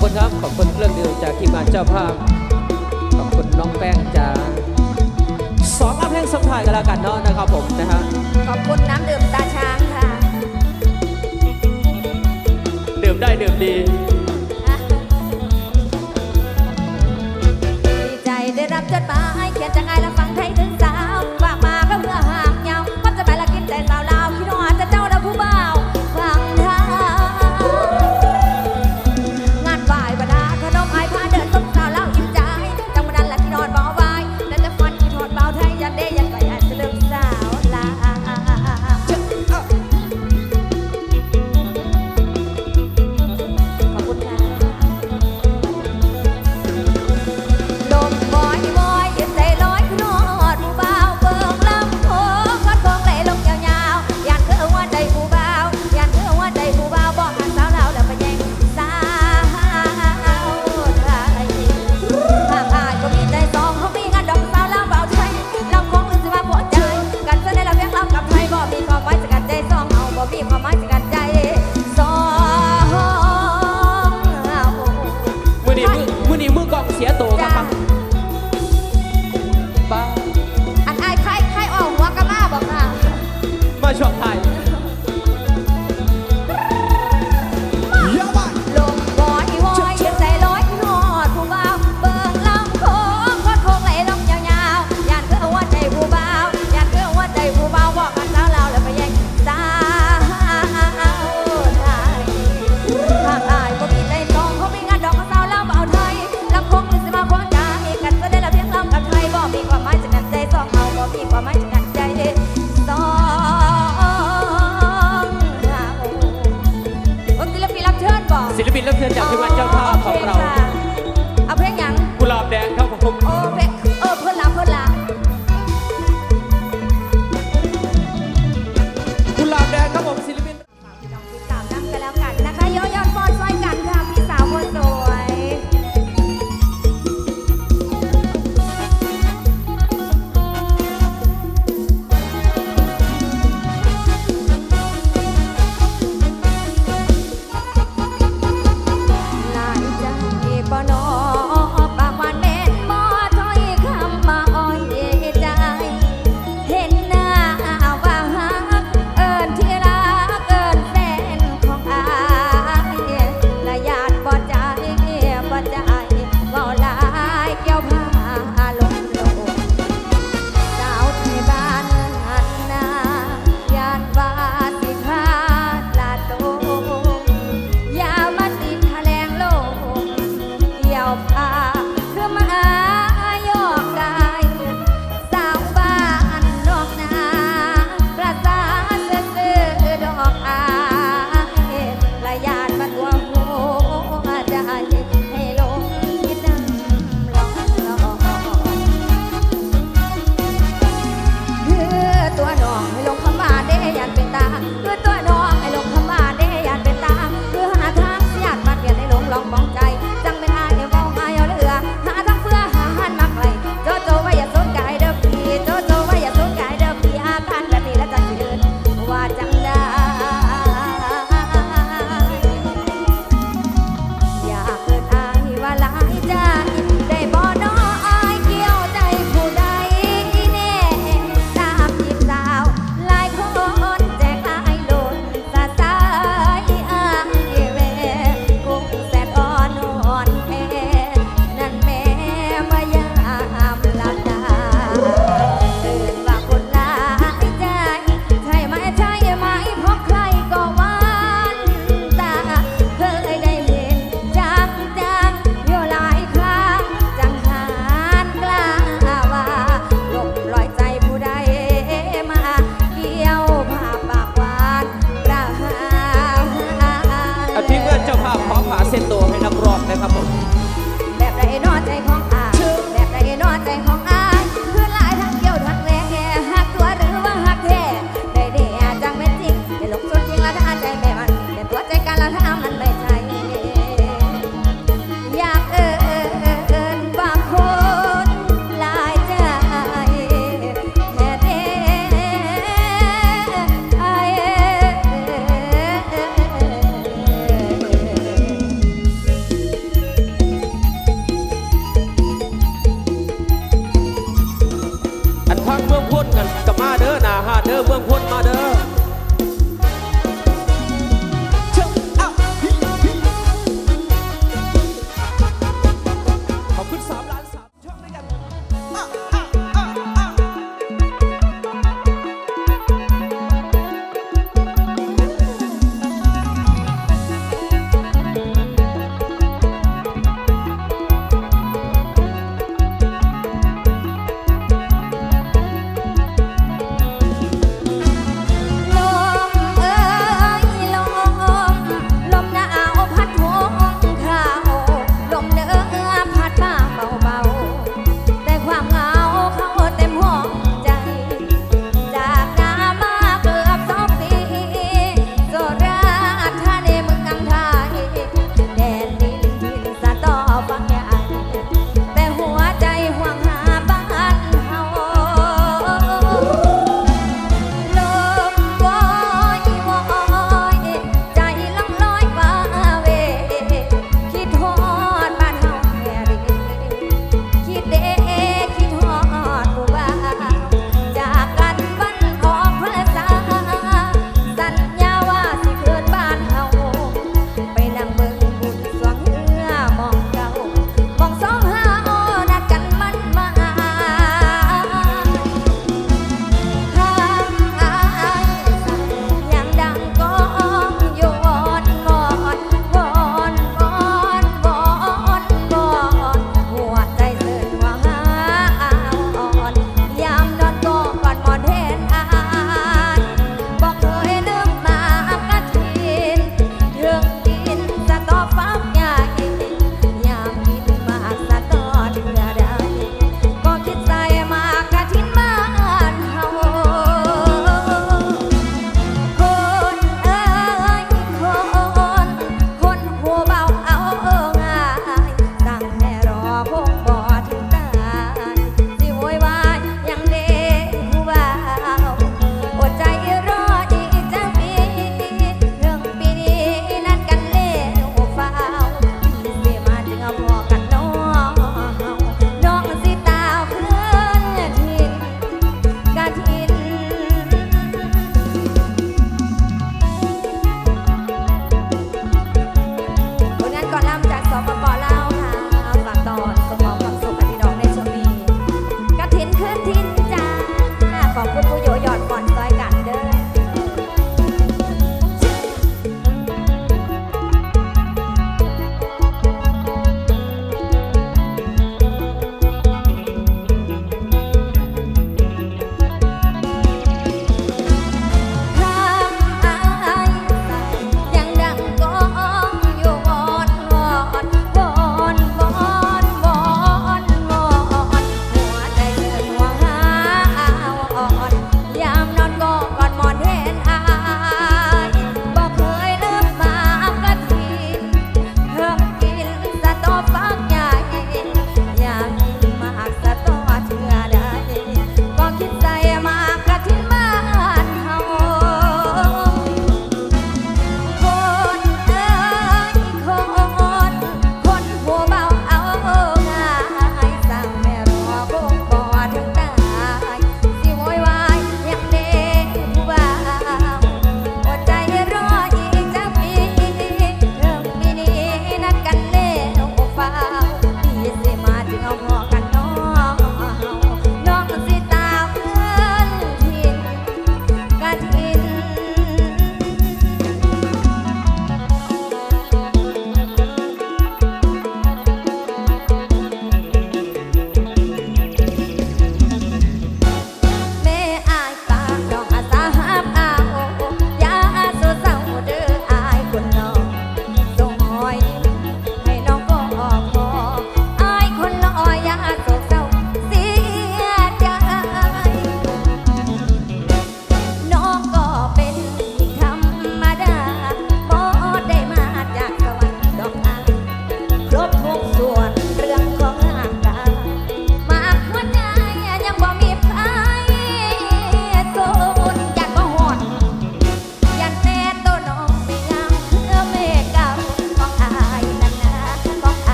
คุณครับ ขอบคุณเครื่องดื่มจากทีมงานเจ้าภาพ ขอบคุณน้องแป้งจาสองอัพเพลงสมทายกันแล้วกันเนาะนะครับผมนะฮะ ขอบคุณน้ำดื่มตาช้างค่ะ ดื่มได้ดื่มดี ดีใจได้รับจดหมายเขียนจากไงและฟัง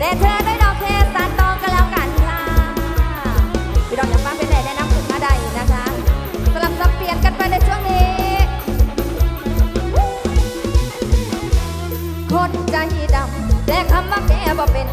เดนเธอด้ดอกเทสันตองกันแล้วกันค่ะพี่ดอกอยากฟังปไหนแนะนำถึงมาได้นะคะสลับสัเปลี่ยนกันไปในช่วงนี้ คนใจดำแต่คำว่าแม่บ่เป็น